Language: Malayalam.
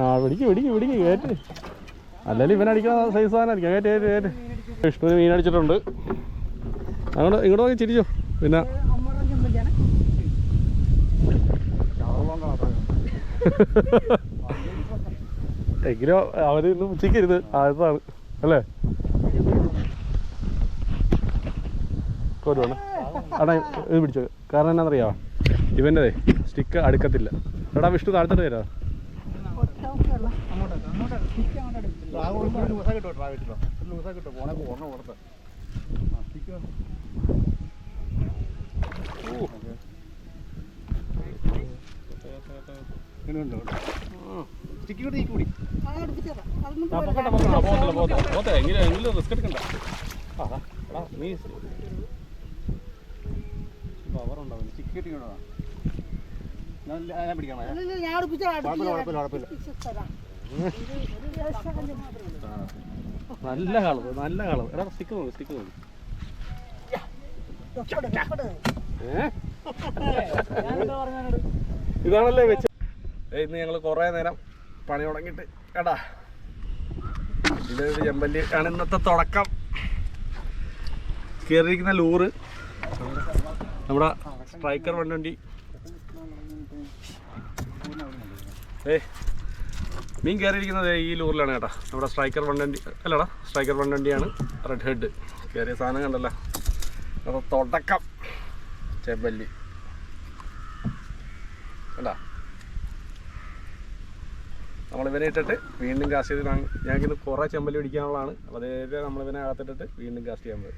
ആ പിടിക്ക് പിടിക്ക് പിടിക്ക് അല്ലെങ്കിൽ ഇവൻ അടിക്കുന്ന സൈസ് സാധനമായിരിക്കും. കയറ്റ് കയറ്റ് കയറ്റ് വിഷ്ണുവിന് മീൻ അടിച്ചിട്ടുണ്ട്. അങ്ങോട്ട് ഇങ്ങോട്ട് നോക്കി ചിരിച്ചോ. പിന്നെ. എങ്കിലോ അവർ ഇന്ന് ഇരുന്ന് ആദ്യത്താണ് അല്ലേ? കോരുവാണ് അടാ ഇത് പിടിച്ചോ. കാരണം എന്നാന്നറിയാമോ ഇവന്റെ സ്റ്റിക്ക് അടുക്കത്തില്ല. എടാ വിഷ്ണു താഴ്ത്തിട്ട് തരാം റിസ്ക് എടുക്കണ്ട. നീ പവർ ഞാൻ നല്ല കളവ് നല്ല കളവ് എടാ സ്റ്റിക്ക് നോക്ക് സ്റ്റിക്ക് നോക്ക്? ഇതാണല്ലേ വെച്ച് ഇന്ന് ഞങ്ങൾ കുറേ നേരം പണി തുടങ്ങിയിട്ട്. കേട്ടാ ഇതൊരു ചെമ്പല്ലി ആണ് ഇന്നത്തെ തുടക്കം. കയറിയിരിക്കുന്ന ലൂറ്. നമ്മുടെ സ്ട്രൈക്കർ വണ്ടി ഏ മീൻ കയറിയിരിക്കുന്നത് ഈ ലൂറിലാണ് കേട്ടോ. നമ്മുടെ സ്ട്രൈക്കർ വണ്ടി അല്ലടാ സ്ട്രൈക്കർ വണ്ടിയാണ് റെഡ് ഹെഡ് കയറിയ സാധനം കണ്ടല്ലോ. അപ്പോൾ തുടക്കം. ചെമ്പല്ലി. കണ്ടാ? നമ്മളിവനെ ഇട്ടിട്ട് വീണ്ടും കാസ്റ്റ് ചെയ്ത് ഞങ്ങൾക്ക് ഇത് കുറേ ചെമ്പല്ലി പിടിക്കാനുള്ളതാണ്. അപ്പോൾ അതേ നമ്മളിവനെ അകത്തിട്ടിട്ട് വീണ്ടും കാസ്റ്റ് ചെയ്യാൻ പോയി.